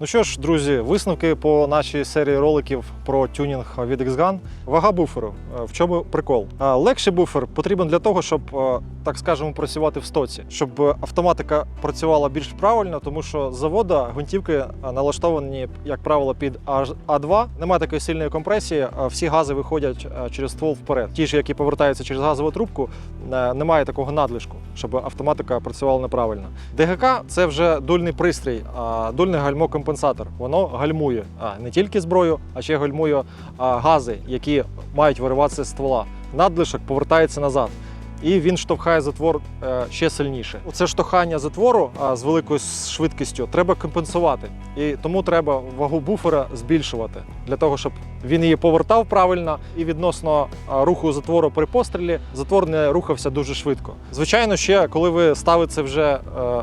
Ну що ж, друзі, висновки по нашій серії роликів про тюнінг від X-Gun. Вага буферу. Е, В чому прикол? Е, Легший буфер потрібен для того, щоб, е, так скажемо, працювати в стоці, щоб автоматика працювала більш правильно, тому що завода гвинтівки налаштовані, як правило, під А2. Немає такої сильної компресії, всі гази виходять через ствол вперед. Ті ж, які повертаються через газову трубку, немає такого надлишку, щоб автоматика працювала неправильно. ДГК це вже дульний пристрій, дульний гальмокомпенсатор. Воно гальмує а, не тільки зброю, а ще гальмує а, гази, які мають вириватися з ствола. Надлишок повертається назад. І він штовхає затвор е, ще сильніше. Це штовхання затвору з великою швидкістю треба компенсувати. І тому треба вагу буфера збільшувати для того, щоб він її повертав правильно і відносно руху затвору при пострілі затвор не рухався дуже швидко. Звичайно, ще коли ви ставите вже е,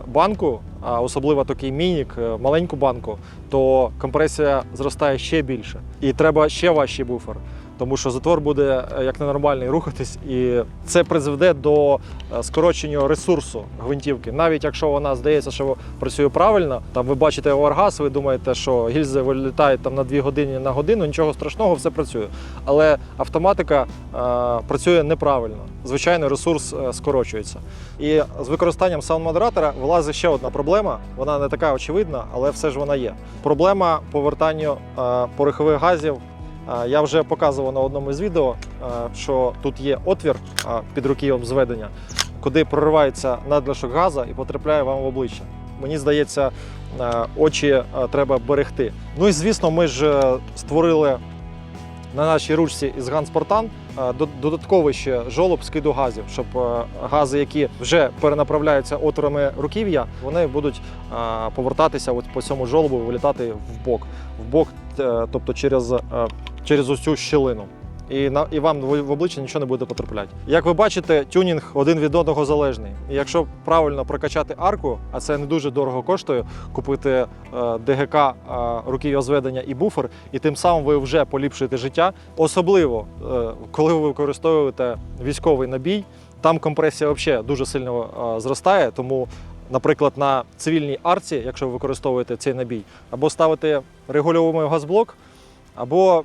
банку, а особливо такий мінік, е, маленьку банку, то компресія зростає ще більше. І треба ще важчий буфер. Тому що затвор буде е, як ненормальний рухатись, і це призведе до е, скорочення ресурсу гвинтівки. Навіть якщо вона здається, що працює правильно, там ви бачите оргаз, ви думаєте, що гільзи вилітають там на 2 години на годину, нічого страшного, все працює. Але автоматика е, працює неправильно. Звичайно, ресурс е, скорочується. І з використанням саунд-модератора вилазить ще одна проблема. Вона не така очевидна, але все ж вона є. Проблема повертання е, порохових газів. Я вже показував на одному із відео, що тут є отвір під руків'ям зведення, куди проривається надлишок газу і потрапляє вам в обличчя. Мені здається, очі треба берегти. Ну і звісно, ми ж е, створили на нашій ручці із Ганспортан додатковий ще жолоб скиду газів, щоб е, гази, які вже перенаправляються отворами руків'я, вони будуть повертатися по цьому жолобу, вилітати в бок, в бок, е, тобто через, через цю щілину. І, на, і вам в в обличчя нічого не буде потрапляти. Як ви бачите, тюнінг один від одного залежний. І якщо правильно прокачати арку, а це не дуже дорого коштує, купити е, ДГК, е, руків'я зведення і буфер, і тим самим ви вже поліпшуєте життя. Особливо, е, коли ви використовуєте військовий набій, там компресія взагалі дуже сильно е, зростає, тому. Наприклад, на цивільній арці, якщо ви використовуєте цей набій, або ставити регульовуємий газблок, або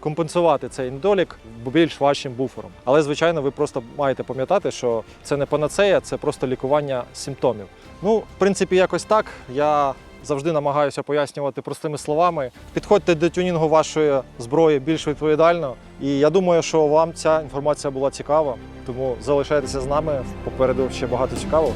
компенсувати цей недолік більш важчим буфером. Але, звичайно, ви просто маєте пам'ятати, що це не панацея, це просто лікування симптомів. Ну, в принципі, якось так. Я завжди намагаюся пояснювати простими словами. Підходьте до тюнінгу вашої зброї більш відповідально. І я думаю, що вам ця інформація була цікава. Тому залишайтеся з нами. Попереду ще багато цікавого.